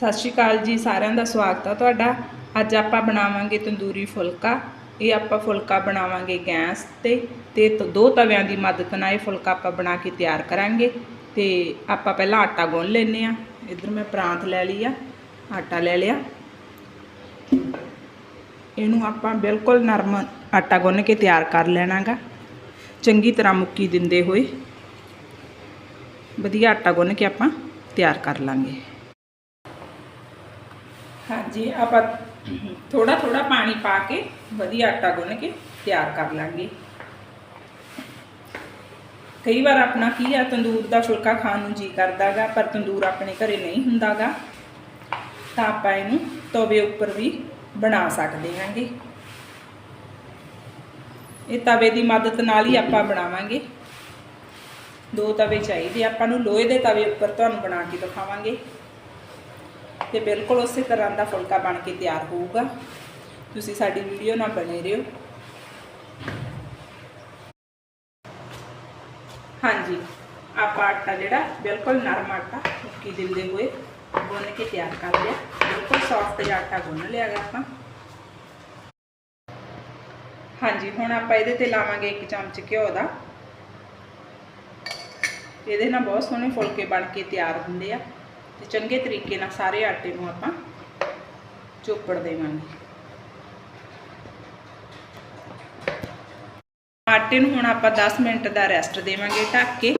ਸਤਿ ਸ਼੍ਰੀ ਅਕਾਲ ਜੀ, ਸਾਰਿਆਂ ਦਾ ਸਵਾਗਤ ਆ ਤੁਹਾਡਾ। ਅੱਜ ਆਪਾਂ ਬਣਾਵਾਂਗੇ ਤੰਦੂਰੀ ਫੁਲਕਾ। ਇਹ ਆਪਾਂ ਫੁਲਕਾ ਬਣਾਵਾਂਗੇ ਗੈਸ ਤੇ ਤੇ ਤ- ਦੋ ਤਵਿਆਂ ਦੀ ਮਦਦ ਨਾਲ ਇਹ ਫੁਲਕਾ ਆਪਾਂ ਬਣਾ ਕੇ ਤਿਆਰ ਕਰਾਂਗੇ। ਤੇ ਆਪਾਂ ਪਹਿਲਾਂ ਆਟਾ ਗੁੰਨ ਲੈਨੇ ਆ ਇਧਰ ਮੈਂ ਪ੍ਰਾਂਤ ਲੈ ਲਈ ਆ। ਆਟਾ ਲੈ ਲਿਆ। ਇਹਨੂੰ ਆਪਾਂ ਬਿਲਕੁਲ ਨਰਮ ਆਟਾ ਗੁੰਨ ਕੇ ਤਿਆਰ ਕਰ ਲੈਣਾਗਾ। ਚੰਗੀ ਤਰ੍ਹਾਂ ਮੁੱਕੀ ਦਿੰਦੇ ਹੋਏ। ਵਧੀਆ ਆਟਾ ਗੁੰਨ ਕੇ ਆਪਾਂ ਤਿਆਰ ਕਰ ਲਾਂਗੇ। ਹਾਂਜੀ, ਆਪਾਂ ਥੋੜਾ ਥੋੜਾ ਪਾਣੀ ਪਾ ਕੇ ਵਧੀਆ ਆਟਾ ਗੁੰਨ ਕੇ ਤਿਆਰ ਕਰ ਲਾਂਗੇ। ਕਈ ਵਾਰ ਆਪਣਾ ਕੀ ਆ, ਤੰਦੂਰ ਦਾ ਫੁਲਕਾ ਖਾਣ ਨੂੰ ਜੀ ਕਰਦਾਗਾ ਪਰ ਤੰਦੂਰ ਆਪਣੇ ਘਰੇ ਨਹੀਂ ਹੁੰਦਾਗਾ ਤਾਂ ਆਪਾਂ ਇਹਨੂੰ ਤਵੇ ਉੱਪਰ ਵੀ ਬਣਾ ਸਕਦੇ ਹਾਂਗੇ। ਇਹ ਤਵੇ ਦੀ ਮਦਦ ਨਾਲ ਹੀ ਆਪਾਂ ਬਣਾਵਾਂਗੇ। ਦੋ ਤਵੇ ਚਾਹੀਦੇ, ਆਪਾਂ ਨੂੰ ਲੋਹੇ ਦੇ ਤਵੇ ਉੱਪਰ ਤੁਹਾਨੂੰ ਬਣਾ ਕੇ ਦਿਖਾਵਾਂਗੇ। ਤੇ ਬਿਲਕੁਲ ਉਸੇ ਤਰ੍ਹਾਂ ਦਾ ਫੁਲਕਾ ਬਣ ਕੇ ਤਿਆਰ ਹੋਊਗਾ। ਤੁਸੀਂ ਸਾਡੀ ਵੀਡੀਓ ਨਾਲ ਬਣੇ ਰਹੋ। ਹਾਂਜੀ, ਆਪਾਂ ਆਟਾ ਜਿਹੜਾ ਬਿਲਕੁਲ ਨਰਮ ਆਟਾ ਮੁੱਕੀ ਦਿੰਦੇ ਹੋਏ ਗੁੰਨ ਕੇ ਤਿਆਰ ਕਰ ਲਿਆ। ਬਿਲਕੁਲ ਸੌਫਟ ਜਿਹਾ ਆਟਾ ਗੁੰਨ ਲਿਆ ਗਾ ਆਪਾਂ। ਹਾਂਜੀ, ਹੁਣ ਆਪਾਂ ਇਹਦੇ ਤੇ ਲਾਵਾਂਗੇ ਇੱਕ ਚਮਚ ਘਿਓ ਦਾ। ਇਹਦੇ ਨਾਲ ਬਹੁਤ ਸੋਹਣੇ ਫੁਲਕੇ ਬਣ ਕੇ ਤਿਆਰ ਹੁੰਦੇ ਆ। ਤੇ ਚੰਗੇ ਤਰੀਕੇ ਨਾਲ ਸਾਰੇ ਆਟੇ ਨੂੰ ਆਪਾਂ ਚੋਪੜ ਦੇਵਾਂਗੇ। ਆਟੇ ਨੂੰ ਹੁਣ ਆਪਾਂ 10 ਮਿੰਟ ਦਾ ਰੈਸਟ ਦੇਵਾਂਗੇ ਢੱਕ ਕੇ।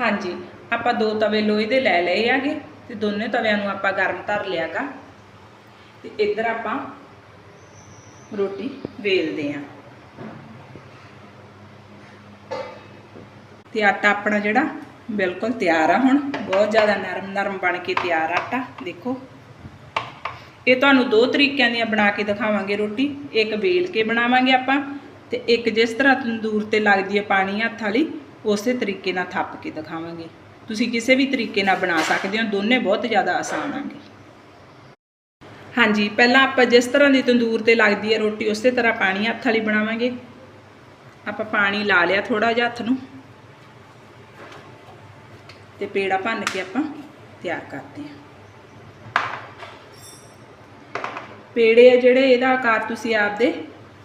ਹਾਂਜੀ, ਆਪਾਂ ਦੋ ਤਵੇ ਲੋਹੇ ਦੇ ਲੈ ਲਏ ਆਗੇ ਤੇ ਦੋਨੇ ਤਵਿਆਂ ਨੂੰ ਆਪਾਂ ਗਰਮ ਧਰ ਲਿਆਗਾ। ਤੇ ਇੱਧਰ ਆਪਾਂ ਰੋਟੀ ਵੇਲਦੇ ਆਂ। ਤੇ ਆਟਾ ਆਪਣਾ ਜਿਹੜਾ ਬਿਲਕੁਲ ਤਿਆਰ ਆ ਹੁਣ। ਬਹੁਤ ਜ਼ਿਆਦਾ ਨਰਮ ਨਰਮ ਬਣ ਕੇ ਤਿਆਰ ਆਟਾ, ਦੇਖੋ। ਇਹ ਤੁਹਾਨੂੰ ਦੋ ਤਰੀਕਿਆਂ ਦੀਆਂ ਬਣਾ ਕੇ ਦਿਖਾਵਾਂਗੇ ਰੋਟੀ। ਇੱਕ ਵੇਲ ਕੇ ਬਣਾਵਾਂਗੇ ਆਪਾਂ ਤੇ ਇੱਕ ਜਿਸ ਤਰ੍ਹਾਂ ਤੰਦੂਰ ਤੇ ਲੱਗਦੀ ਹੈ ਪਾਣੀ ਹੱਥ ਵਾਲੀ, ਉਸੇ ਤਰੀਕੇ ਨਾਲ ਥੱਪ ਕੇ ਦਿਖਾਵਾਂਗੇ। ਤੁਸੀਂ ਕਿਸੇ ਵੀ ਤਰੀਕੇ ਨਾਲ ਬਣਾ ਸਕਦੇ ਹੋ, ਦੋਨੇ ਬਹੁਤ ਜ਼ਿਆਦਾ ਆਸਾਨ ਆਂਗੇ ਹਾਂਜੀ, ਪਹਿਲਾਂ ਆਪਾਂ ਜਿਸ ਤਰ੍ਹਾਂ ਦੀ ਤੰਦੂਰ ਤੇ ਲੱਗਦੀ ਹੈ ਰੋਟੀ, ਉਸੇ ਤਰ੍ਹਾਂ ਪਾਣੀ ਹੱਥ ਵਾਲੀ ਬਣਾਵਾਂਗੇ। ਆਪਾਂ ਪਾਣੀ ਲਾ ਲਿਆ ਥੋੜਾ ਜਿਹਾ ਹੱਥ ਨੂੰ। ਤੇ ਪੇੜਾ ਭੰਨ ਕੇ ਆਪਾਂ ਤਿਆਰ ਕਰਦੇ ਹਾਂ। ਪੇੜੇ ਆ ਜਿਹੜੇ, ਇਹਦਾ ਆਕਾਰ ਤੁਸੀਂ ਆਪਦੇ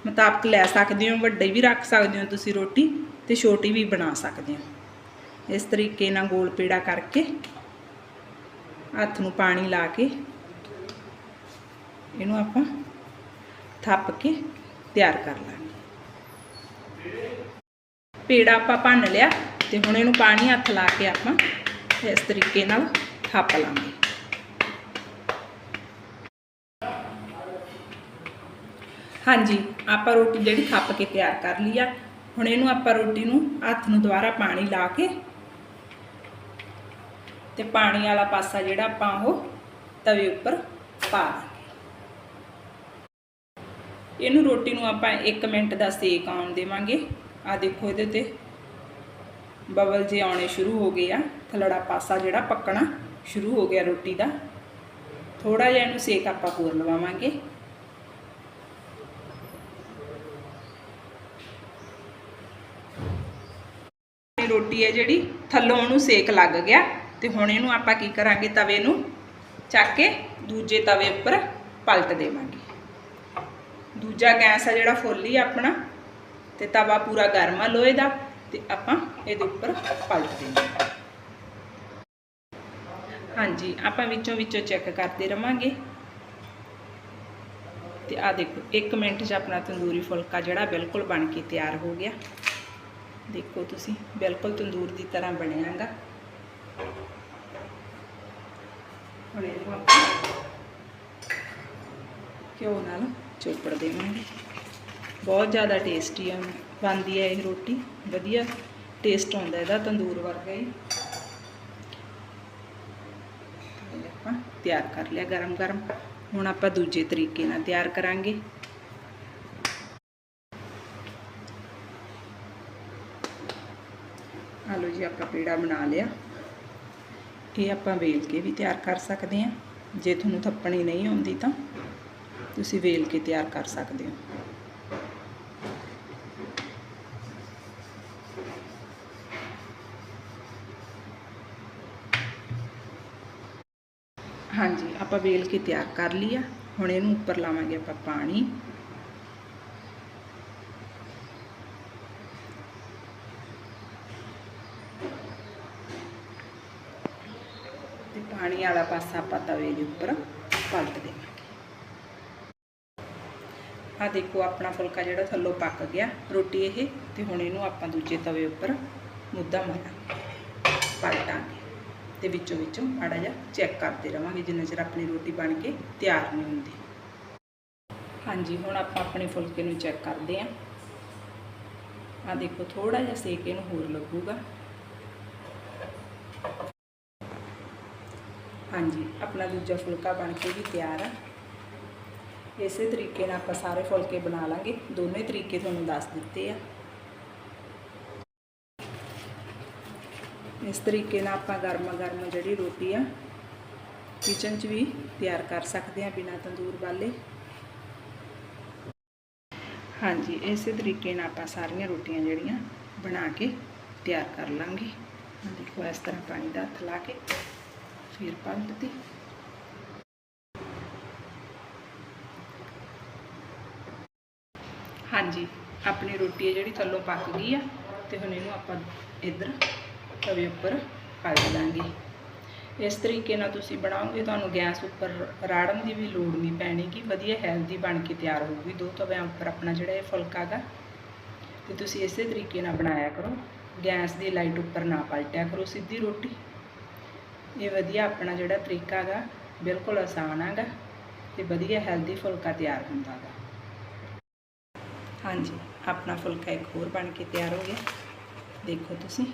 ਮੁਤਾਬਕ ਲੈ ਸਕਦੇ ਹੋ, ਵੱਡੇ ਵੀ ਰੱਖ ਸਕਦੇ ਹੋ ਤੁਸੀਂ ਰੋਟੀ ਤੇ ਛੋਟੀ ਵੀ ਬਣਾ ਸਕਦੇ ਹੋ। ਇਸ ਤਰੀਕੇ ਨਾਲ ਗੋਲ ਪੇੜਾ ਕਰਕੇ ਹੱਥ ਨੂੰ ਪਾਣੀ ਲਾ ਕੇ ਇਹਨੂੰ ਆਪਾਂ ਥੱਪ ਕੇ ਤਿਆਰ ਕਰ ਲਾਂਗੇ। ਪੇੜਾ ਆਪਾਂ ਭੰਨ ਲਿਆ ਤੇ ਹੁਣ ਇਹਨੂੰ ਪਾਣੀ ਹੱਥ ਲਾ ਕੇ ਆਪਾਂ ਇਸ ਤਰੀਕੇ ਨਾਲ ਥੱਪ ਲਾਂਗੇ। ਹਾਂਜੀ, ਆਪਾਂ ਰੋਟੀ ਜਿਹੜੀ ਥੱਪ ਕੇ ਤਿਆਰ ਕਰ ਲਈ ਆ। ਹੁਣ ਇਹਨੂੰ ਆਪਾਂ ਰੋਟੀ ਨੂੰ ਹੱਥ ਨੂੰ ਦੁਬਾਰਾ ਪਾਣੀ ਲਾ ਕੇ ਤੇ ਪਾਣੀ ਵਾਲਾ ਪਾਸਾ ਜਿਹੜਾ ਆਪਾਂ ਉਹ ਤਵੇ ਉੱਪਰ ਪਾ ਦਾਂਗੇ। ਇਹਨੂੰ ਰੋਟੀ ਨੂੰ ਆਪਾਂ 1 ਮਿੰਟ ਦਾ ਸੇਕ ਆਉਣ ਦੇਵਾਂਗੇ। ਆ ਦੇਖੋ ਇਹਦੇ ਤੇ ਬਬਲ ਜੇ ਆਉਣੇ ਸ਼ੁਰੂ ਹੋ ਗਏ ਆ। ਥਲੜਾ ਪਾਸਾ ਜਿਹੜਾ ਪੱਕਣਾ ਸ਼ੁਰੂ ਹੋ ਗਿਆ ਰੋਟੀ ਦਾ। ਥੋੜਾ ਜਿਹਾ ਇਹਨੂੰ ਸੇਕ ਆਪਾਂ ਹੋਰ ਲਵਾਵਾਂਗੇ। ਰੋਟੀ ਹੈ ਜਿਹੜੀ ਥੱਲੋਂ ਉਹਨੂੰ ਸੇਕ ਲੱਗ ਗਿਆ ਤੇ ਹੁਣ ਇਹਨੂੰ ਆਪਾਂ ਕੀ ਕਰਾਂਗੇ? ਤਵੇ ਨੂੰ ਚੱਕ ਕੇ ਦੂਜੇ ਤਵੇ ਉੱਪਰ ਪਲਟ ਦੇਵਾਂਗੇ। ਦੂਜਾ ਗੈਸ ਆ ਜਿਹੜਾ ਫੁੱਲ ਹੀ ਆਪਣਾ ਤੇ ਤਵਾ ਪੂਰਾ ਗਰਮ ਆ ਲੋਹੇ ਦਾ। ਤੇ ਆਪਾਂ ਇਹਦੇ ਉੱਪਰ ਪਲਟ ਦੇਵਾਂਗੇ ਹਾਂਜੀ, ਆਪਾਂ ਵਿੱਚੋਂ ਵਿੱਚੋਂ ਚੈੱਕ ਕਰਦੇ ਰਵਾਂਗੇ। ਤੇ ਆ ਦੇਖੋ 1 ਮਿੰਟ 'ਚ ਆਪਣਾ ਤੰਦੂਰੀ ਫੁਲਕਾ ਜਿਹੜਾ ਬਿਲਕੁਲ ਬਣ ਕੇ ਤਿਆਰ ਹੋ ਗਿਆ। ਦੇਖੋ ਤੁਸੀਂ, ਬਿਲਕੁਲ ਤੰਦੂਰ ਦੀ ਤਰ੍ਹਾਂ ਬਣਿਆਗਾ। ਹੁਣ ਇਹਨੂੰ ਆਪਾਂ ਘਿਓ ਨਾਲ ਚੋਪੜ ਦੇਵਾਂਗੇ। ਬਹੁਤ ਜ਼ਿਆਦਾ ਟੇਸਟੀ ਆ। ਬਣਦੀ ਹੈ ਇਹ ਰੋਟੀ। ਵਧੀਆ ਟੇਸਟ ਆਉਂਦਾ ਇਹਦਾ ਤੰਦੂਰ ਵਰਗਾ ਹੀ। ਆਪਾਂ ਤਿਆਰ ਕਰ ਲਿਆ ਗਰਮ ਗਰਮ। ਹੁਣ ਆਪਾਂ ਦੂਜੇ ਤਰੀਕੇ ਨਾਲ ਤਿਆਰ ਕਰਾਂਗੇ। ਆਲੋ ਜੀ, ਆਪਾਂ ਪੇੜਾ ਬਣਾ ਲਿਆ। ਇਹ ਆਪਾਂ ਵੇਲ ਕੇ ਵੀ ਤਿਆਰ ਕਰ ਸਕਦੇ ਹਾਂ। ਜੇ ਤੁਹਾਨੂੰ ਥੱਪਣੀ ਨਹੀਂ ਆਉਂਦੀ ਤਾਂ ਤੁਸੀਂ ਵੇਲ ਕੇ ਤਿਆਰ ਕਰ ਸਕਦੇ ਹੋ ਹਾਂਜੀ ਆਪਾਂ ਵੇਲ ਕੇ ਤਿਆਰ ਕਰ ਲਿਆ ਹੁਣ ਇਹਨੂੰ ਉੱਪਰ ਲਾਵਾਂਗੇ ਆਪਾਂ ਪਾਣੀ। ਤੇ ਪਾਣੀ ਵਾਲਾ ਪਾਸਾ ਆਪਾਂ ਤਵੇ ਦੇ ਉੱਪਰ ਪਲਟ ਦੇਵਾਂਗੇ। ਆ ਦੇਖੋ ਆਪਣਾ ਫੁਲਕਾ ਜਿਹੜਾ ਥੱਲੋਂ ਪੱਕ ਗਿਆ, ਰੋਟੀ ਇਹ। ਤੇ ਹੁਣ ਇਹਨੂੰ ਆਪਾਂ ਦੂਜੇ ਤਵੇ ਉੱਪਰ ਮੁੱਦਾ ਮਾਰਾਂਗੇ। ਪਲਟਾਂਗੇ। ਤੇ ਵਿੱਚੋਂ ਵਿੱਚੋਂ ਮਾੜਾ ਜਿਹਾ ਚੈੱਕ ਕਰਦੇ ਰਵਾਂਗੇ, ਜਿੰਨਾ ਚਿਰ ਆਪਣੀ ਰੋਟੀ ਬਣ ਕੇ ਤਿਆਰ ਨਹੀਂ ਹੁੰਦੀ। ਹਾਂਜੀ, ਹੁਣ ਆਪਾਂ ਆਪਣੇ ਫੁਲਕੇ ਨੂੰ ਚੈੱਕ ਕਰਦੇ ਆਂ। ਆ ਦੇਖੋ ਥੋੜਾ ਜਿਹਾ ਸੇਕ ਇਹਨੂੰ ਹੋਰ ਲੱਗੂਗਾ। ਹਾਂਜੀ, ਆਪਣਾ ਦੂਜਾ ਫੁਲਕਾ ਬਣ ਕੇ ਵੀ ਤਿਆਰ ਆ। ਇਸੇ ਤਰੀਕੇ ਨਾਲ ਆਪਾਂ ਸਾਰੇ ਫੁਲਕੇ ਬਣਾ ਲਾਂਗੇ। ਦੋਨੇ ਤਰੀਕੇ ਤੁਹਾਨੂੰ ਦੱਸ ਦਿੱਤੇ ਆ। ਇਸ ਤਰੀਕੇ ਨਾਲ ਆਪਾਂ ਗਰਮ ਗਰਮ ਜਿਹੜੀ ਰੋਟੀ ਆ ਕਿਚਨ 'ਚ ਵੀ ਤਿਆਰ ਕਰ ਸਕਦੇ ਆ ਬਿਨਾਂ ਤੰਦੂਰ ਵਾਲੇ। ਹਾਂਜੀ, ਇਸੇ ਤਰੀਕੇ ਨਾਲ ਆਪਾਂ ਸਾਰੀਆਂ ਰੋਟੀਆਂ ਜਿਹੜੀਆਂ ਬਣਾ ਕੇ ਤਿਆਰ ਕਰ ਲਾਂਗੇ। ਦੇਖੋ ਇਸ ਤਰ੍ਹਾਂ ਪਾਣੀ ਦਾ ਹੱਥ ਲਾ ਕੇ ਫਿਰ ਪਲਟਦੀ ਹਾਂਜੀ, ਆਪਣੀ ਰੋਟੀ ਹੈ ਜਿਹੜੀ ਥੱਲੋਂ ਪੱਕ ਗਈ ਆ ਤੇ ਹੁਣ ਇਹਨੂੰ ਆਪਾਂ ਇੱਧਰ ਤਵੇ ਉੱਪਰ ਪਲਟ ਦਾਂਗੇ। ਇਸ ਤਰੀਕੇ ਨਾਲ ਤੁਸੀਂ ਬਣਾਓਗੇ, ਤੁਹਾਨੂੰ ਗੈਸ ਉੱਪਰ ਰਾੜਨ ਦੀ ਵੀ ਲੋੜ ਨਹੀਂ ਪੈਣੀ ਕਿ ਵਧੀਆ ਹੈਲਦੀ ਬਣ ਕੇ ਤਿਆਰ ਹੋਊਗੀ ਦੋ ਤਵਿਆਂ ਉੱਪਰ ਆਪਣਾ ਜਿਹੜਾ ਇਹ ਫੁਲਕਾ ਗਾ। ਤੇ ਤੁਸੀਂ ਇਸੇ ਤਰੀਕੇ ਨਾਲ ਬਣਾਇਆ ਕਰੋ। ਗੈਸ ਦੀ ਲਾਈਟ ਉੱਪਰ ਨਾ ਪਲਟਿਆ ਕਰੋ ਸਿੱਧੀ ਰੋਟੀ। ਇਹ ਵਧੀਆ ਆਪਣਾ ਜਿਹੜਾ ਤਰੀਕਾ ਗਾ, ਬਿਲਕੁਲ ਆਸਾਨ ਹੈਗਾ ਤੇ ਵਧੀਆ ਹੈਲਦੀ ਫੁਲਕਾ ਤਿਆਰ ਹੁੰਦਾ ਗਾ। ਹਾਂਜੀ, ਆਪਣਾ ਫੁਲਕਾ ਇੱਕ ਹੋਰ ਬਣ ਕੇ ਤਿਆਰ ਹੋ ਗਿਆ। ਦੇਖੋ ਤੁਸੀਂ।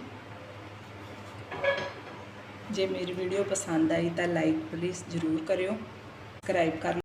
ਜੇ ਮੇਰੀ ਵੀਡੀਓ ਪਸੰਦ ਆਈ ਤਾਂ ਲਾਈਕ ਪਲੀਜ਼ ਜ਼ਰੂਰ ਕਰਿਓ ਸਬਸਕ੍ਰਾਈਬ ਕਰ